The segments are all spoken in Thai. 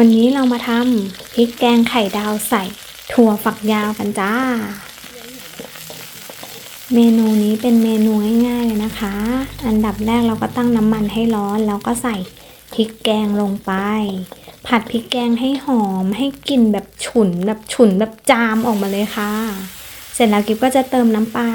วันนี้เรามาทำพริกแกงไข่ดาวใส่ถั่วฝักยาวกันจ้า เมนูนี้เป็นเมนูง่ายๆเลยนะคะ อันดับแรกเราก็ตั้งน้ำมันให้ร้อนแล้วก็ใส่พริกแกงลงไป ผัดพริกแกงให้หอมให้กลิ่นแบบฉุนแบบฉุนแบบจามออกมาเลยค่ะ เสร็จแล้วกิ๊บก็จะเติมน้ำปลา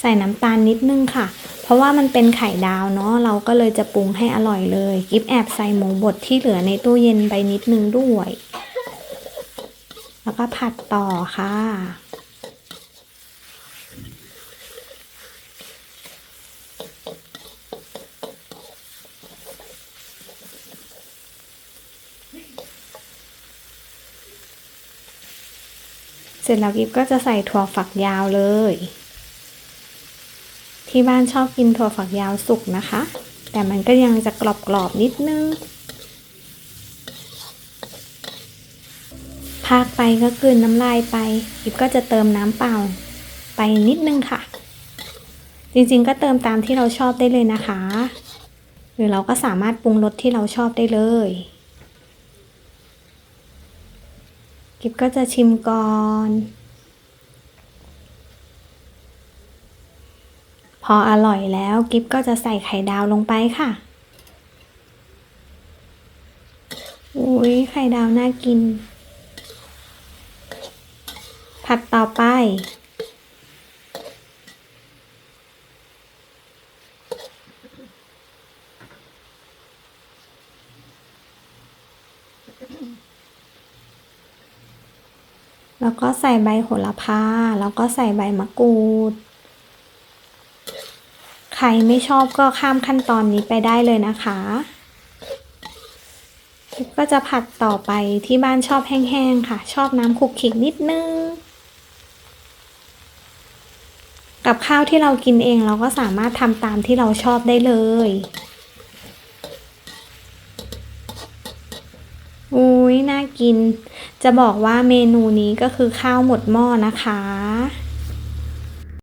ใส่น้ำตาลนิดนึงค่ะ ราะว่ามันเป็นไข่ดาวเนาะเราก็เลยจะปรุงให้อร่อยเลยกิฟแอบใส่หมูบดที่เหลือในตู้เย็นไปนิดนึงด้วย แล้วก็ผัดต่อค่ะเสร็จแล้วกิฟก็จะใส่ถั่วฝักยาวเลย ที่บ้านชอบกินถั่วฝักยาวสุกนะคะ แต่มันก็ยังจะกรอบๆนิดนึงพากไปก็กลืนน้ำลายไปกิบก็จะเติมน้ำเปล่าไปนิดนึงค่ะ จริงๆก็เติมตามที่เราชอบได้เลยนะคะ หรือเราก็สามารถปรุงรสที่เราชอบได้เลยกิบก็จะชิมก่อน ออร่อยแล้วกิฟก็จะใส่ไข่ดาวลงไปค่ะอุ้ยไข่ดาวน่ากิน ผัดต่อไป แล้วก็ใส่ใบโหระพา แล้วก็ใส่ใบมะกรูด ใครไม่ชอบก็ข้ามขั้นตอนนี้ไปได้เลยนะคะก็จะผัดต่อไปที่บ้านชอบแห้งๆค่ะ ชอบน้ำคุกคลิกนิดนึง กับข้าวที่เรากินเองเราก็สามารถทำตามที่เราชอบได้เลยอุ้ยน่ากิน จะบอกว่าเมนูนี้ก็คือข้าวหมดหม้อนะคะ